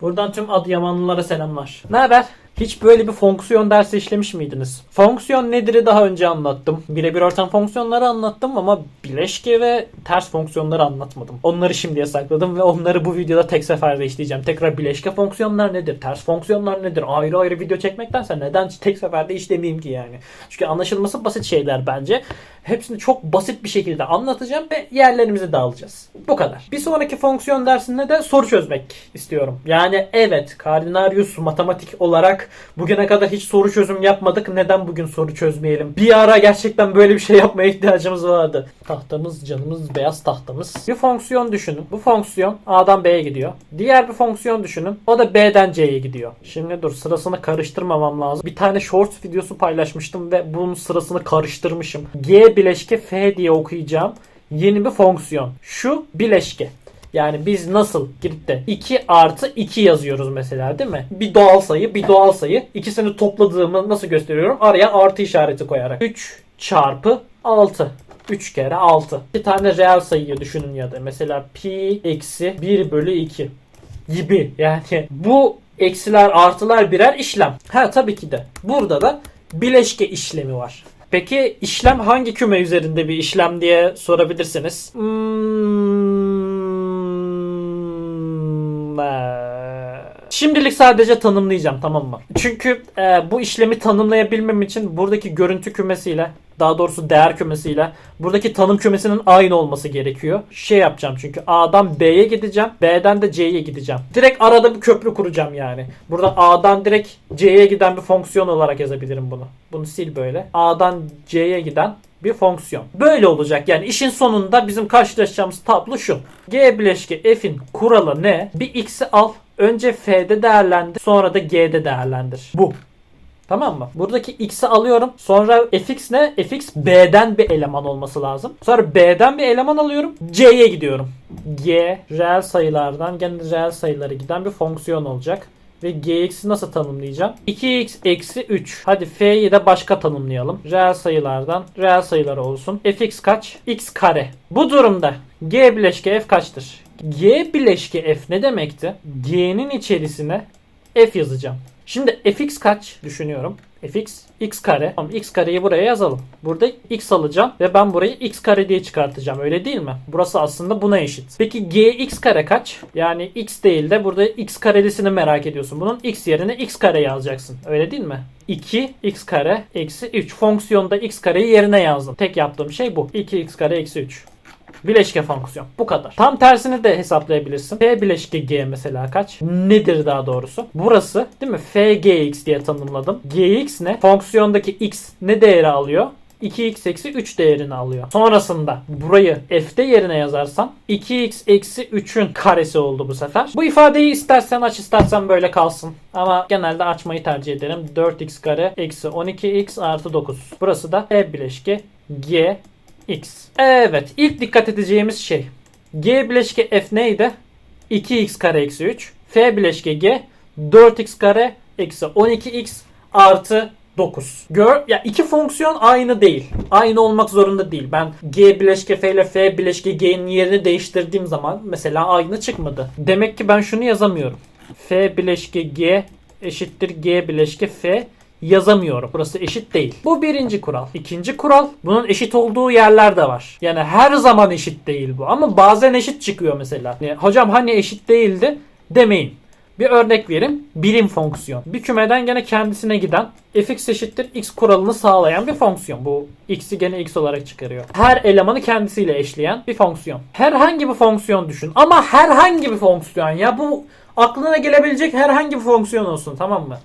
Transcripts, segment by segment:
Buradan tüm Adıyamanlılara selamlar. Ne haber? Hiç böyle bir fonksiyon dersi işlemiş miydiniz? Fonksiyon nedir'i daha önce anlattım. Birebir artan fonksiyonları anlattım ama bileşke ve ters fonksiyonları anlatmadım. Onları şimdiye sakladım ve onları bu videoda tek seferde işleyeceğim. Tekrar bileşke fonksiyonlar nedir? Ters fonksiyonlar nedir? Ayrı ayrı video çekmektense neden tek seferde işlemeyeyim ki yani? Çünkü anlaşılması basit şeyler bence. Hepsini çok basit bir şekilde anlatacağım ve yerlerimizi dağılacağız. Bu kadar. Bir sonraki fonksiyon dersinde de soru çözmek istiyorum. Yani evet Cardinarius matematik olarak bugüne kadar hiç soru çözüm yapmadık. Neden bugün soru çözmeyelim? Bir ara gerçekten böyle bir şey yapmaya ihtiyacımız vardı. Tahtamız, canımız, beyaz tahtamız. Bir fonksiyon düşünün. Bu fonksiyon A'dan B'ye gidiyor. Diğer bir fonksiyon düşünün. O da B'den C'ye gidiyor. Şimdi dur sırasını karıştırmamam lazım. Bir tane shorts videosu paylaşmıştım ve bunun sırasını karıştırmışım. G bileşke F diye okuyacağım. Yeni bir fonksiyon. Şu bileşke. Yani biz nasıl gidip de 2 artı 2 yazıyoruz mesela değil mi? Bir doğal sayı, bir doğal sayı. İkisini topladığımı nasıl gösteriyorum? Araya artı işareti koyarak. 3 çarpı 6. 3 kere 6. Bir tane reel sayıyı düşünün ya da mesela pi eksi 1 bölü 2 gibi. Yani bu eksiler artılar birer işlem. Ha tabii ki de. Burada da bileşke işlemi var. Peki işlem hangi küme üzerinde bir işlem diye sorabilirsiniz. Hmm, eee, Şimdilik sadece tanımlayacağım tamam mı? Çünkü e, bu işlemi tanımlayabilmem için buradaki görüntü kümesiyle daha doğrusu değer kümesiyle buradaki tanım kümesinin aynı olması gerekiyor. Şey yapacağım çünkü A'dan B'ye gideceğim. B'den de C'ye gideceğim. Direkt arada bir köprü kuracağım yani. Burada A'dan direkt C'ye giden bir fonksiyon olarak yazabilirim bunu. Bunu sil böyle. A'dan C'ye giden bir fonksiyon. Böyle olacak yani işin sonunda bizim karşılaşacağımız tablo şu. G bileşke f'in kuralı ne? Bir x'i al. Önce f'de değerlendir. Sonra da g'de değerlendir. Bu. Tamam mı? Buradaki x'i alıyorum. Sonra fx ne? fx b'den bir eleman olması lazım. Sonra b'den bir eleman alıyorum. c'ye gidiyorum. g reel sayılardan gene reel sayılara giden bir fonksiyon olacak. Ve gx'i nasıl tanımlayacağım? 2x eksi 3. Hadi f'yi de başka tanımlayalım. Reel sayılardan reel sayılar olsun. fx kaç? x kare. Bu durumda g bileşke f kaçtır? g bileşke f ne demekti? g'nin içerisine f yazacağım. Şimdi fx kaç düşünüyorum. fx x kare. Tamam x kareyi buraya yazalım. Burada x alacağım ve ben burayı x kare diye çıkartacağım. Öyle değil mi? Burası aslında buna eşit. Peki gx kare kaç? Yani x değil de burada x karelisini merak ediyorsun. Bunun x yerine x kare yazacaksın. Öyle değil mi? 2 x kare eksi 3. Fonksiyonda x kareyi yerine yazdım. Tek yaptığım şey bu. 2x kare eksi 3. Bileşke fonksiyon. Bu kadar. Tam tersini de hesaplayabilirsin. F bileşke G mesela kaç? Nedir daha doğrusu? Burası değil mi? FGX diye tanımladım. GX ne? Fonksiyondaki X ne değeri alıyor? 2x eksi 3 değerini alıyor. Sonrasında burayı f'de yerine yazarsam 2x eksi 3'ün karesi oldu bu sefer. Bu ifadeyi istersen aç istersen böyle kalsın. Ama genelde açmayı tercih ederim. 4x kare eksi 12x artı 9. Burası da f bileşke g x. Evet ilk dikkat edeceğimiz şey. G bileşke f neydi? 2x kare eksi 3. F bileşke g 4x kare eksi 12x artı 9. Gör ya iki fonksiyon aynı değil. Aynı olmak zorunda değil. Ben g bileşke f ile f bileşke g'nin yerini değiştirdiğim zaman mesela aynı çıkmadı. Demek ki ben şunu yazamıyorum. f bileşke g eşittir g bileşke f yazamıyorum. Burası eşit değil. Bu birinci kural. İkinci kural bunun eşit olduğu yerler de var. Yani her zaman eşit değil bu. Ama bazen eşit çıkıyor mesela. Yani, hocam hani eşit değildi demeyin. Bir örnek vereyim. Birim fonksiyon. Bir kümeden gene kendisine giden fx eşittir x kuralını sağlayan bir fonksiyon. Bu x'i gene x olarak çıkarıyor. Her elemanı kendisiyle eşleyen bir fonksiyon. Herhangi bir fonksiyon düşün. Ama herhangi bir fonksiyon ya bu aklına gelebilecek herhangi bir fonksiyon olsun tamam mı?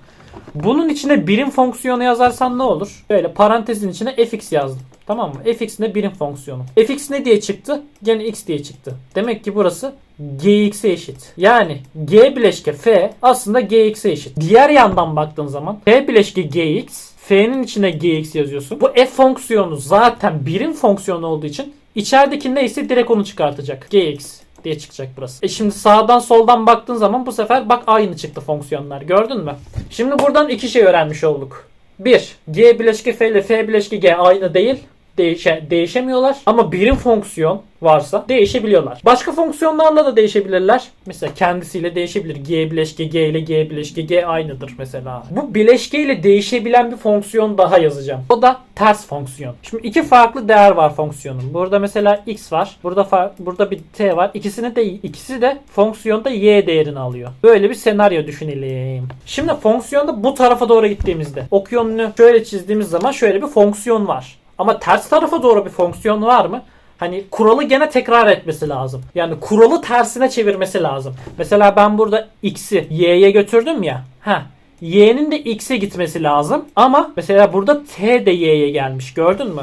Bunun içine birim fonksiyonu yazarsan ne olur? Böyle parantezin içine fx yazdım. Tamam mı? fx ne birim fonksiyonu. fx ne diye çıktı? Gene x diye çıktı. Demek ki burası gx'e eşit. Yani g bileşke f aslında gx'e eşit. Diğer yandan baktığın zaman f bileşke gx f'nin içine gx yazıyorsun. Bu f fonksiyonu zaten birim fonksiyonu olduğu için içerideki neyse direkt onu çıkartacak. gx diye çıkacak burası. E şimdi sağdan soldan baktığın zaman bu sefer bak aynı çıktı fonksiyonlar. Gördün mü? Şimdi buradan iki şey öğrenmiş olduk. 1. G bileşke F ile F bileşke G aynı değil. Değişe, değişemiyorlar. Ama birim fonksiyon varsa değişebiliyorlar. Başka fonksiyonlarla da değişebilirler. Mesela kendisiyle değişebilir. G bileşke G ile G bileşke G aynıdır mesela. Bu bileşke ile değişebilen bir fonksiyon daha yazacağım. O da ters fonksiyon. Şimdi iki farklı değer var fonksiyonun. Burada mesela x var. Burada burada bir t var. İkisini de ikisi de fonksiyonda y değerini alıyor. Böyle bir senaryo düşünelim. Şimdi fonksiyonda bu tarafa doğru gittiğimizde ok yönünü şöyle çizdiğimiz zaman şöyle bir fonksiyon var. Ama ters tarafa doğru bir fonksiyon var mı? Hani kuralı gene tekrar etmesi lazım. Yani kuralı tersine çevirmesi lazım. Mesela ben burada x'i y'ye götürdüm ya. Ha. Y'nin de x'e gitmesi lazım. Ama mesela burada t de y'ye gelmiş. Gördün mü?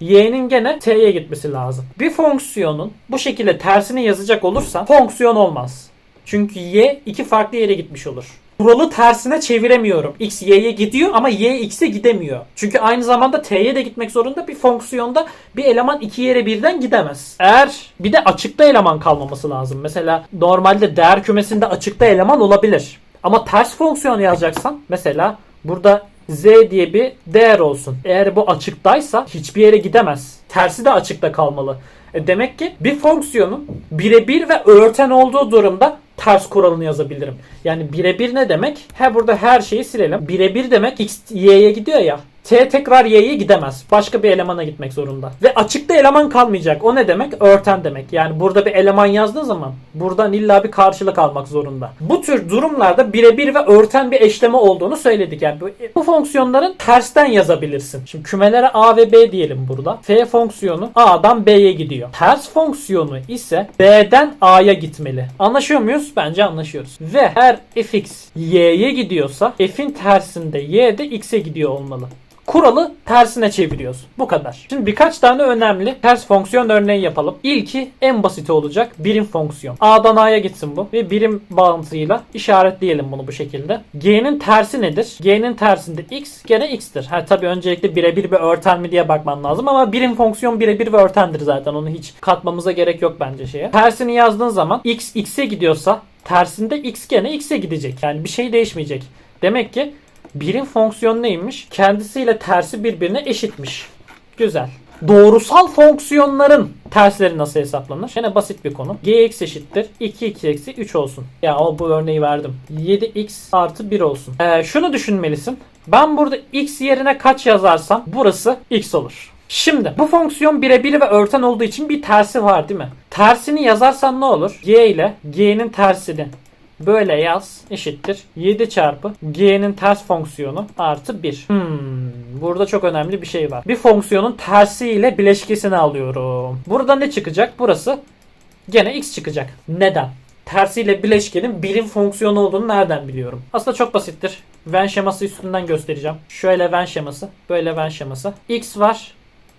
y'nin gene t'ye gitmesi lazım. Bir fonksiyonun bu şekilde tersini yazacak olursa fonksiyon olmaz. Çünkü y iki farklı yere gitmiş olur. Kuralı tersine çeviremiyorum. X y'ye gidiyor ama y x'e gidemiyor. Çünkü aynı zamanda t'ye de gitmek zorunda. Bir fonksiyonda bir eleman iki yere birden gidemez. Eğer bir de açıkta eleman kalmaması lazım. Mesela normalde değer kümesinde açıkta eleman olabilir. Ama ters fonksiyon yazacaksan mesela burada z diye bir değer olsun. Eğer bu açıktaysa hiçbir yere gidemez. Tersi de açıkta kalmalı. E demek ki bir fonksiyonun birebir ve örten olduğu durumda ters kuralını yazabilirim. Yani birebir ne demek? He burada her şeyi silelim. Birebir demek x y'ye gidiyor ya. T tekrar y'ye gidemez. Başka bir elemana gitmek zorunda. Ve açıkta eleman kalmayacak. O ne demek? Örten demek. Yani burada bir eleman yazdığın zaman buradan illa bir karşılık almak zorunda. Bu tür durumlarda birebir ve örten bir eşleme olduğunu söyledik. Yani bu, bu fonksiyonların tersten yazabilirsin. Şimdi kümelere A ve B diyelim burada. F fonksiyonu A'dan B'ye gidiyor. Ters fonksiyonu ise B'den A'ya gitmeli. Anlaşıyor muyuz? Bence anlaşıyoruz. Ve eğer fx y'ye gidiyorsa f'in tersinde y de x'e gidiyor olmalı. Kuralı tersine çeviriyoruz. Bu kadar. Şimdi birkaç tane önemli ters fonksiyon örneği yapalım. İlki en basiti olacak. Birim fonksiyon. A'dan A'ya gitsin bu. Ve birim bağıntısıyla işaretleyelim bunu bu şekilde. G'nin tersi nedir? G'nin tersinde x gene x'tir. Ha tabii öncelikle birebir bir örten mi diye bakman lazım ama birim fonksiyon birebir ve örtendir zaten. Onu hiç katmamıza gerek yok bence şeye. Tersini yazdığın zaman x x'e gidiyorsa tersinde x gene x'e gidecek. Yani bir şey değişmeyecek. Demek ki birim fonksiyon neymiş? Kendisiyle tersi birbirine eşitmiş. Güzel. Doğrusal fonksiyonların tersleri nasıl hesaplanır? Yine basit bir konu. gx eşittir 2x eksi 3 olsun. Ya o bu örneği verdim. 7x artı 1 olsun. Ee, şunu düşünmelisin. Ben burada x yerine kaç yazarsam burası x olur. Şimdi bu fonksiyon birebir ve örten olduğu için bir tersi var değil mi? Tersini yazarsan ne olur? g ile g'nin tersini Böyle yaz eşittir 7 çarpı g'nin ters fonksiyonu artı 1. Hmm, burada çok önemli bir şey var. Bir fonksiyonun tersiyle bileşkesini alıyorum. Burada ne çıkacak? Burası gene x çıkacak. Neden? Tersiyle bileşkenin birim fonksiyonu olduğunu nereden biliyorum? Aslında çok basittir. Venn şeması üstünden göstereceğim. Şöyle Venn şeması, böyle Venn şeması. X var,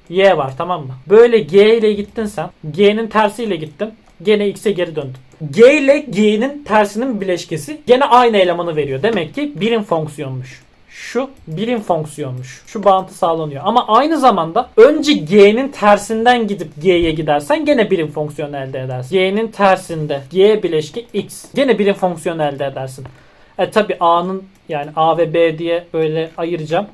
Y var tamam mı? Böyle G ile gittin sen. G'nin tersiyle gittin. Gene X'e geri döndün. G ile G'nin tersinin bileşkesi gene aynı elemanı veriyor. Demek ki birim fonksiyonmuş. Şu birim fonksiyonmuş. Şu bağıntı sağlanıyor. Ama aynı zamanda önce G'nin tersinden gidip G'ye gidersen gene birim fonksiyon elde edersin. G'nin tersinde G bileşki X. Gene birim fonksiyon elde edersin. E tabi A'nın yani A ve B diye böyle ayıracağım.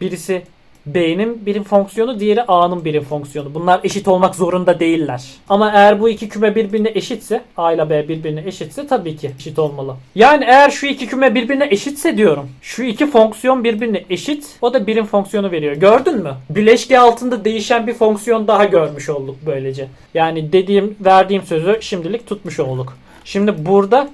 Birisi B'nin birim fonksiyonu, diğeri A'nın birim fonksiyonu. Bunlar eşit olmak zorunda değiller. Ama eğer bu iki küme birbirine eşitse, A ile B birbirine eşitse tabii ki eşit olmalı. Yani eğer şu iki küme birbirine eşitse diyorum. Şu iki fonksiyon birbirine eşit, o da birim fonksiyonu veriyor. Gördün mü? Bileşke altında değişen bir fonksiyon daha görmüş olduk böylece. Yani dediğim, verdiğim sözü şimdilik tutmuş olduk. Şimdi burada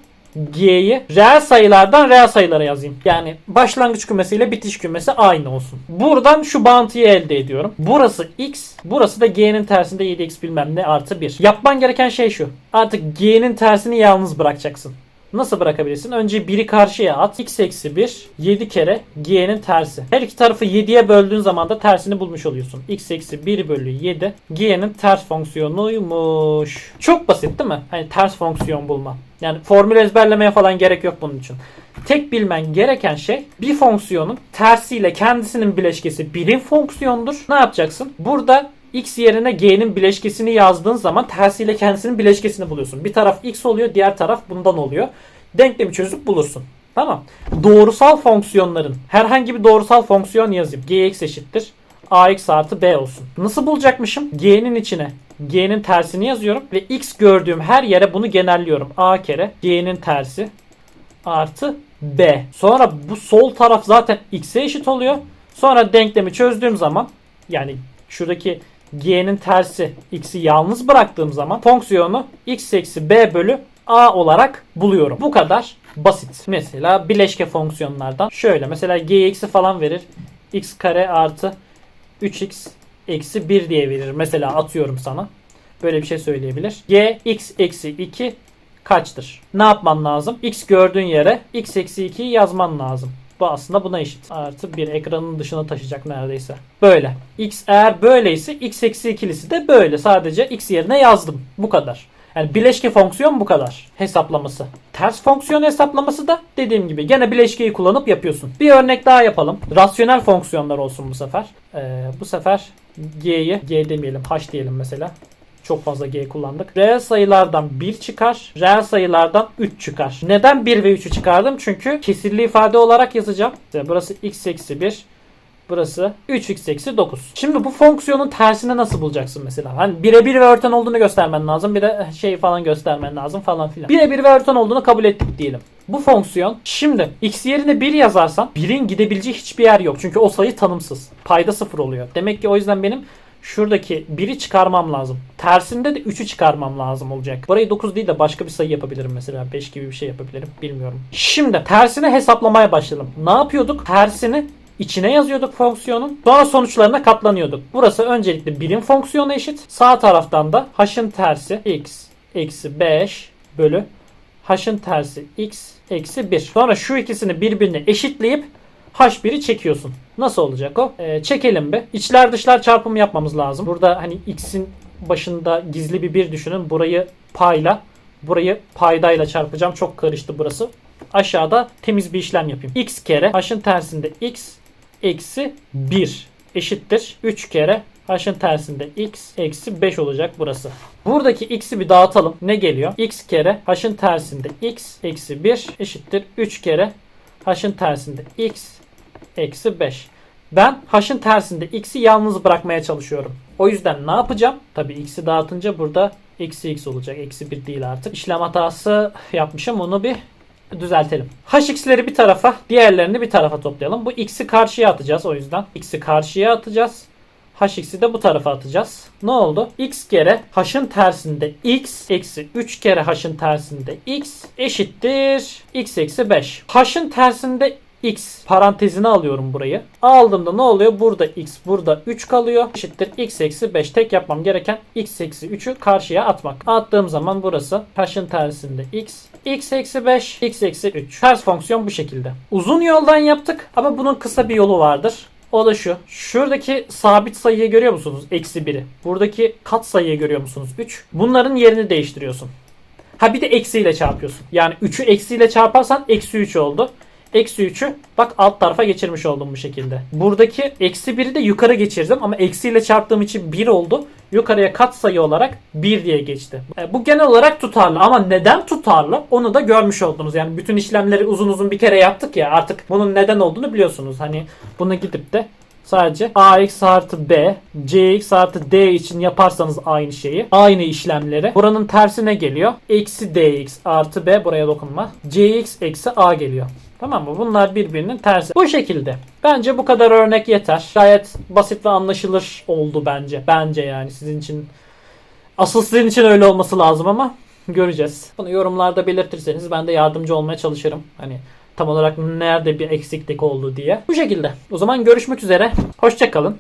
G'yi reel sayılardan reel sayılara yazayım. Yani başlangıç kümesiyle bitiş kümesi aynı olsun. Buradan şu bağıntıyı elde ediyorum. Burası x, burası da g'nin tersinde 7x bilmem ne artı 1. Yapman gereken şey şu. Artık g'nin tersini yalnız bırakacaksın. Nasıl bırakabilirsin? Önce 1'i karşıya at. x eksi 1 7 kere g'nin tersi. Her iki tarafı 7'ye böldüğün zaman da tersini bulmuş oluyorsun. x eksi 1 bölü 7 g'nin ters fonksiyonuymuş. Çok basit değil mi? Hani ters fonksiyon bulma. Yani formül ezberlemeye falan gerek yok bunun için. Tek bilmen gereken şey bir fonksiyonun tersiyle kendisinin bileşkesi birim fonksiyondur. Ne yapacaksın? Burada x yerine g'nin bileşkesini yazdığın zaman tersiyle kendisinin bileşkesini buluyorsun. Bir taraf x oluyor, diğer taraf bundan oluyor. Denklemi çözüp bulursun. Tamam. Doğrusal fonksiyonların herhangi bir doğrusal fonksiyon yazayım. gx eşittir ax artı b olsun. Nasıl bulacakmışım? G'nin içine G'nin tersini yazıyorum ve x gördüğüm her yere bunu genelliyorum. A kere G'nin tersi artı B. Sonra bu sol taraf zaten x'e eşit oluyor. Sonra denklemi çözdüğüm zaman yani şuradaki g'nin tersi x'i yalnız bıraktığım zaman fonksiyonu x eksi b bölü a olarak buluyorum. Bu kadar basit. Mesela bileşke fonksiyonlardan şöyle mesela gx'i falan verir. x kare artı 3x eksi 1 diye verir. Mesela atıyorum sana. Böyle bir şey söyleyebilir. g x eksi 2 kaçtır? Ne yapman lazım? X gördüğün yere x eksi 2'yi yazman lazım. Bu aslında buna eşit. Artı bir ekranın dışına taşıyacak neredeyse. Böyle. X eğer böyleyse x eksi ikilisi de böyle. Sadece x yerine yazdım. Bu kadar. Yani bileşke fonksiyon bu kadar hesaplaması. Ters fonksiyon hesaplaması da dediğim gibi gene bileşkeyi kullanıp yapıyorsun. Bir örnek daha yapalım. Rasyonel fonksiyonlar olsun bu sefer. Ee, bu sefer g'yi g demeyelim h diyelim mesela. Çok fazla G kullandık. Reel sayılardan 1 çıkar. Reel sayılardan 3 çıkar. Neden 1 ve 3'ü çıkardım? Çünkü kesirli ifade olarak yazacağım. İşte burası x eksi 1. Burası 3x eksi 9. Şimdi bu fonksiyonun tersini nasıl bulacaksın mesela? Hani birebir ve örten olduğunu göstermen lazım. Bir de şey falan göstermen lazım falan filan. Birebir ve örten olduğunu kabul ettik diyelim. Bu fonksiyon şimdi x yerine 1 yazarsan 1'in gidebileceği hiçbir yer yok. Çünkü o sayı tanımsız. Payda 0 oluyor. Demek ki o yüzden benim şuradaki 1'i çıkarmam lazım. Tersinde de 3'ü çıkarmam lazım olacak. Burayı 9 değil de başka bir sayı yapabilirim mesela. 5 gibi bir şey yapabilirim. Bilmiyorum. Şimdi tersini hesaplamaya başlayalım. Ne yapıyorduk? Tersini içine yazıyorduk fonksiyonun. Sonra sonuçlarına katlanıyorduk. Burası öncelikle birim fonksiyonu eşit. Sağ taraftan da h'ın tersi x eksi 5 bölü h'ın tersi x eksi 1. Sonra şu ikisini birbirine eşitleyip H1'i çekiyorsun. Nasıl olacak o? Ee, çekelim bir. İçler dışlar çarpımı yapmamız lazım. Burada hani x'in başında gizli bir 1 düşünün. Burayı payla, burayı paydayla çarpacağım. Çok karıştı burası. Aşağıda temiz bir işlem yapayım. x kere h'ın tersinde x eksi 1 eşittir. 3 kere h'ın tersinde x eksi 5 olacak burası. Buradaki x'i bir dağıtalım. Ne geliyor? x kere h'ın tersinde x eksi 1 eşittir. 3 kere h'ın tersinde x eksi 5. Ben h'ın tersinde x'i yalnız bırakmaya çalışıyorum. O yüzden ne yapacağım? Tabii x'i dağıtınca burada eksi x olacak. Eksi 1 değil artık. İşlem hatası yapmışım. Onu bir düzeltelim. hx'leri bir tarafa, diğerlerini bir tarafa toplayalım. Bu x'i karşıya atacağız o yüzden. x'i karşıya atacağız. hx'i de bu tarafa atacağız. Ne oldu? x kere h'ın tersinde x eksi 3 kere h'ın tersinde x eşittir x eksi 5. h'ın tersinde x parantezine alıyorum burayı. Aldığımda ne oluyor? Burada x burada 3 kalıyor. Eşittir x eksi 5. Tek yapmam gereken x eksi 3'ü karşıya atmak. Attığım zaman burası h'ın tersinde x. x eksi 5 x eksi 3. Ters fonksiyon bu şekilde. Uzun yoldan yaptık ama bunun kısa bir yolu vardır. O da şu. Şuradaki sabit sayıyı görüyor musunuz? Eksi 1'i. Buradaki kat sayıyı görüyor musunuz? 3. Bunların yerini değiştiriyorsun. Ha bir de eksiyle çarpıyorsun. Yani 3'ü eksiyle çarparsan eksi 3 oldu. Eksi 3'ü bak alt tarafa geçirmiş oldum bu şekilde. Buradaki eksi 1'i de yukarı geçirdim ama eksiyle çarptığım için 1 oldu. Yukarıya kat sayı olarak 1 diye geçti. E, bu genel olarak tutarlı ama neden tutarlı onu da görmüş oldunuz. Yani bütün işlemleri uzun uzun bir kere yaptık ya artık bunun neden olduğunu biliyorsunuz. Hani bunu gidip de Sadece ax artı b, cx artı d için yaparsanız aynı şeyi, aynı işlemleri. Buranın tersine geliyor. Eksi dx artı b buraya dokunma. cx eksi a geliyor. Tamam mı? Bunlar birbirinin tersi. Bu şekilde. Bence bu kadar örnek yeter. Gayet basit ve anlaşılır oldu bence. Bence yani sizin için. Asıl sizin için öyle olması lazım ama göreceğiz. Bunu yorumlarda belirtirseniz ben de yardımcı olmaya çalışırım. Hani tam olarak nerede bir eksiklik oldu diye. Bu şekilde. O zaman görüşmek üzere. Hoşçakalın.